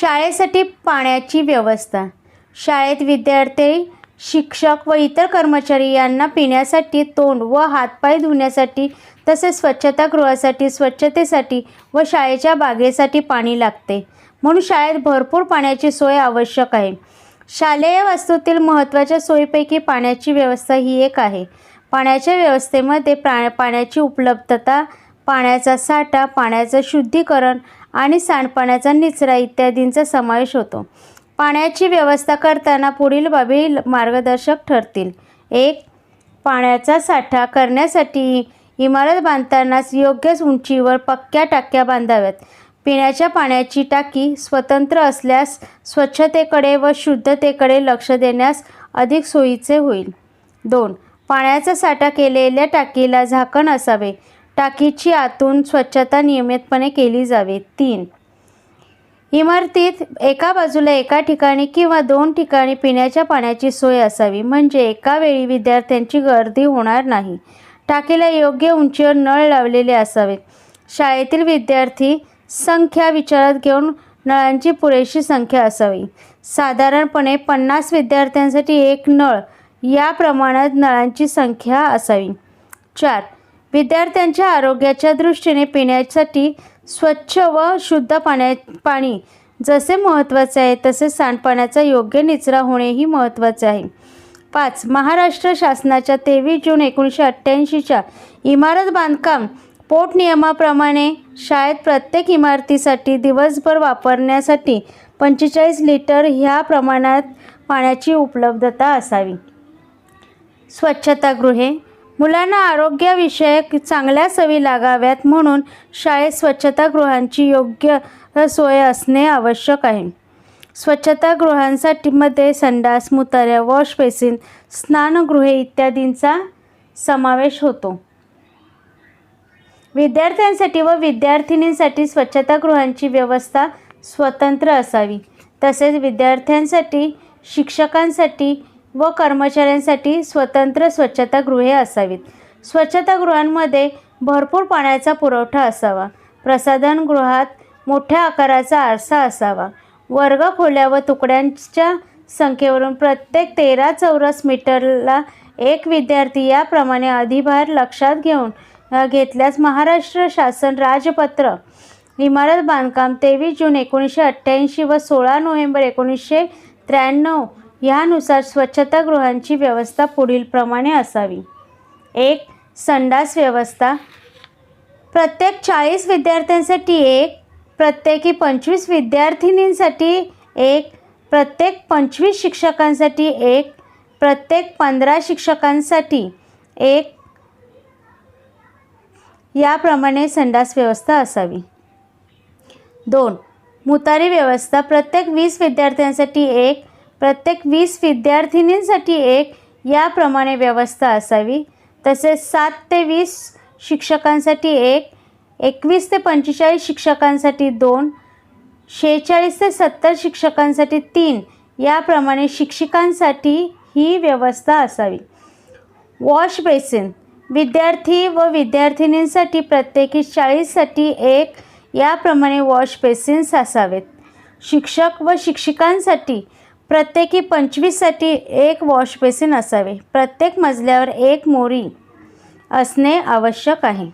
शाळेसाठी पाण्याची व्यवस्था. शाळेत विद्यार्थी शिक्षक व इतर कर्मचारी यांना पिण्यासाठी तोंड व हातपाय धुण्यासाठी तसेच स्वच्छतागृहासाठी स्वच्छतेसाठी व शाळेच्या बागेसाठी पाणी लागते. म्हणून शाळेत भरपूर पाण्याची सोय आवश्यक आहे. शालेय वास्तूतील महत्त्वाच्या सोयीपैकी पाण्याची व्यवस्था ही एक आहे. पाण्याच्या व्यवस्थेमध्ये प्रा पाण्याची उपलब्धता पाण्याचा साठा पाण्याचं शुद्धीकरण आणि सांडपाण्याचा निचरा इत्यादींचा समावेश होतो. पाण्याची व्यवस्था करताना पुढील बाबी मार्गदर्शक ठरतील. एक पाण्याचा साठा करण्यासाठी इमारत बांधतानाच योग्य उंचीवर पक्क्या टाक्या बांधाव्यात. पिण्याच्या पाण्याची टाकी स्वतंत्र असल्यास स्वच्छतेकडे व शुद्धतेकडे लक्ष देण्यास अधिक सोयीचे होईल. दोन पाण्याचा साठा केलेल्या टाकीला झाकण असावे. टाकीची आतून स्वच्छता नियमितपणे केली जावी. तीन. इमारतीत एका बाजूला एका ठिकाणी किंवा दोन ठिकाणी पिण्याच्या पाण्याची सोय असावी. म्हणजे एका वेळी विद्यार्थ्यांची गर्दी होणार नाही. टाकीला योग्य उंचीवर नळ लावलेले असावेत शाळेतील विद्यार्थी संख्या विचारात घेऊन नळांची पुरेशी संख्या असावी. साधारणपणे पन्नास विद्यार्थ्यांसाठी एक नळ या प्रमाणात नळांची संख्या असावी. चार. विद्यार्थ्यांच्या आरोग्याच्या दृष्टीने पिण्यासाठी स्वच्छ व शुद्ध पाण्या पाणी जसे महत्त्वाचे आहे तसे सांडपाण्याचा योग्य निचरा होणेही महत्त्वाचे आहे. पाच महाराष्ट्र शासनाच्या तेवीस जून एकोणीसशे अठ्ठ्याऐंशीच्या इमारत बांधकाम पोटनियमाप्रमाणे शाळेत प्रत्येक इमारतीसाठी दिवसभर वापरण्यासाठी पंचेचाळीस लिटर ह्या प्रमाणात पाण्याची उपलब्धता असावी. स्वच्छतागृहे मुलांना आरोग्यविषयक चांगल्या सवयी लागाव्यात म्हणून शाळेत स्वच्छतागृहांची योग्य सोय असणे आवश्यक आहे. स्वच्छतागृहांसाठी मध्ये संडास मुताऱ्या वॉश बेसिन स्नानगृहे इत्यादींचा समावेश होतो. विद्यार्थ्यांसाठी व विद्यार्थिनींसाठी स्वच्छतागृहांची व्यवस्था स्वतंत्र असावी. तसेच विद्यार्थ्यांसाठी शिक्षकांसाठी व कर्मचाऱ्यांसाठी स्वतंत्र स्वच्छतागृहे असावीत. स्वच्छतागृहांमध्ये भरपूर पाण्याचा पुरवठा असावा. प्रसाधनगृहात मोठ्या आकाराचा आरसा असावा. वर्गखोल्या व तुकड्यांच्या संख्येवरून प्रत्येक तेरा चौरस मीटरला एक विद्यार्थी याप्रमाणे अधिभार लक्षात घेऊन घेतल्यास महाराष्ट्र शासन राजपत्र इमारत बांधकाम तेवीस जून एकोणीसशे अठ्ठ्याऐंशी व सोळा नोव्हेंबर एकोणीसशे त्र्याण्णव ह्यानुसार स्वच्छतागृहांची व्यवस्था पुढीलप्रमाणे असावी. एक संडास व्यवस्था. प्रत्येक चाळीस विद्यार्थ्यांसाठी एक प्रत्येकी पंचवीस विद्यार्थिनींसाठी एक प्रत्येक पंचवीस शिक्षकांसाठी एक प्रत्येक पंधरा शिक्षकांसाठी एक. याप्रमाणे संडास व्यवस्था असावी. दोन मुतारी व्यवस्था. प्रत्येक वीस विद्यार्थ्यांसाठी एक प्रत्येक वीस विद्यार्थिनींसाठी एक याप्रमाणे व्यवस्था असावी. तसेच सात ते वीस शिक्षकांसाठी एक एकवीस ते पंचेचाळीस शिक्षकांसाठी दोन शेहेचाळीस ते सत्तर शिक्षकांसाठी तीन याप्रमाणे शिक्षिकांसाठी ही व्यवस्था असावी. वॉश बेसिन विद्यार्थी व विद्यार्थिनींसाठी प्रत्येकी चाळीससाठी एक याप्रमाणे वॉश बेसिन्स असावेत. शिक्षक व शिक्षिकांसाठी प्रत्येकी पंचवीससाठी एक वॉश बेसिन असावे. प्रत्येक मजल्यावर एक मोरी असणे आवश्यक आहे.